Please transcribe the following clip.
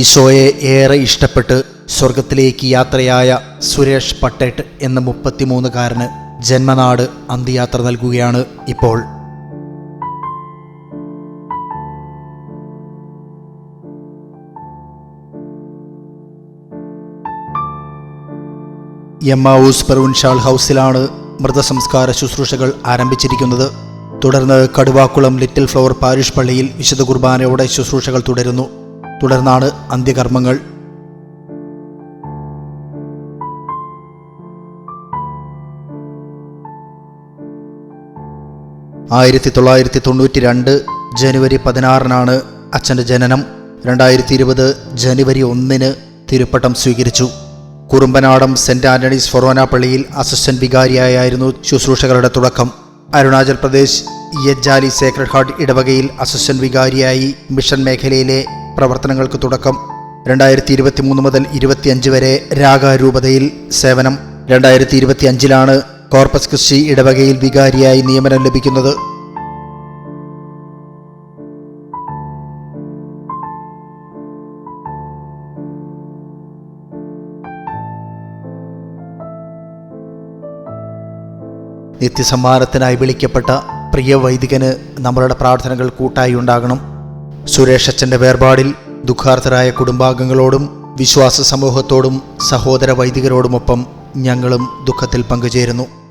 ഈശോയെ ഏറെ ഇഷ്ടപ്പെട്ട് സ്വർഗത്തിലേക്ക് യാത്രയായ സുരേഷ് പട്ടേട്ട് എന്ന മുപ്പത്തിമൂന്നുകാരന് ജന്മനാട് അന്ത്യയാത്ര നൽകുകയാണ് ഇപ്പോൾ. എമ്മാവൂസ് പെറുൻഷാൾ ഹൗസിലാണ് മൃതസംസ്കാര ശുശ്രൂഷകൾ ആരംഭിച്ചിരിക്കുന്നത്. തുടർന്ന് കടുവാക്കുളം ലിറ്റിൽ ഫ്ലവർ പാരിഷ് പള്ളിയിൽ വിശുദ്ധ കുർബാനയോടെ ശുശ്രൂഷകൾ തുടരുന്നു. തുടർന്നാണ് അന്ത്യകർമ്മങ്ങൾ. ആയിരത്തി തൊള്ളായിരത്തി തൊണ്ണൂറ്റി രണ്ട് ജനുവരി പതിനാറിനാണ് അച്ഛന്റെ ജനനം. രണ്ടായിരത്തി ഇരുപത് ജനുവരി ഒന്നിന് തിരുപ്പട്ടം സ്വീകരിച്ചു. കുറുമ്പനാടം സെന്റ് ആന്റണീസ് ഫൊറോന പള്ളിയിൽ അസിസ്റ്റന്റ് വികാരിയായിരുന്നു ശുശ്രൂഷകളുടെ തുടക്കം. അരുണാചൽ പ്രദേശ് യജ്ജാലി സേക്രഡ് ഹാർട്ട് ഇടവകയിൽ അസിസ്റ്റന്റ് വികാരിയായി മിഷൻ മേഖലയിലെ പ്രവർത്തനങ്ങൾക്ക് തുടക്കം. രണ്ടായിരത്തി ഇരുപത്തി മൂന്ന് മുതൽ ഇരുപത്തിയഞ്ച് വരെ രാഗാരൂപതയിൽ സേവനം. രണ്ടായിരത്തി ഇരുപത്തി അഞ്ചിലാണ് കോർപ്പസ് ക്രിസ്റ്റി ഇടവകയിൽ വികാരിയായി നിയമനം ലഭിക്കുന്നത്. നിത്യസമ്മാനത്തിനായി വിളിക്കപ്പെട്ട പ്രിയ വൈദികന് നമ്മളുടെ പ്രാർത്ഥനകൾ കൂട്ടായി ഉണ്ടാകണം. സുരേഷ് അച്ഛന്റെ വേർപാടിൽ ദുഃഖാർത്ഥരായ കുടുംബാംഗങ്ങളോടും വിശ്വാസ സമൂഹത്തോടും സഹോദര വൈദികരോടുമൊപ്പം ഞങ്ങളും ദുഃഖത്തിൽ പങ്കുചേരുന്നു.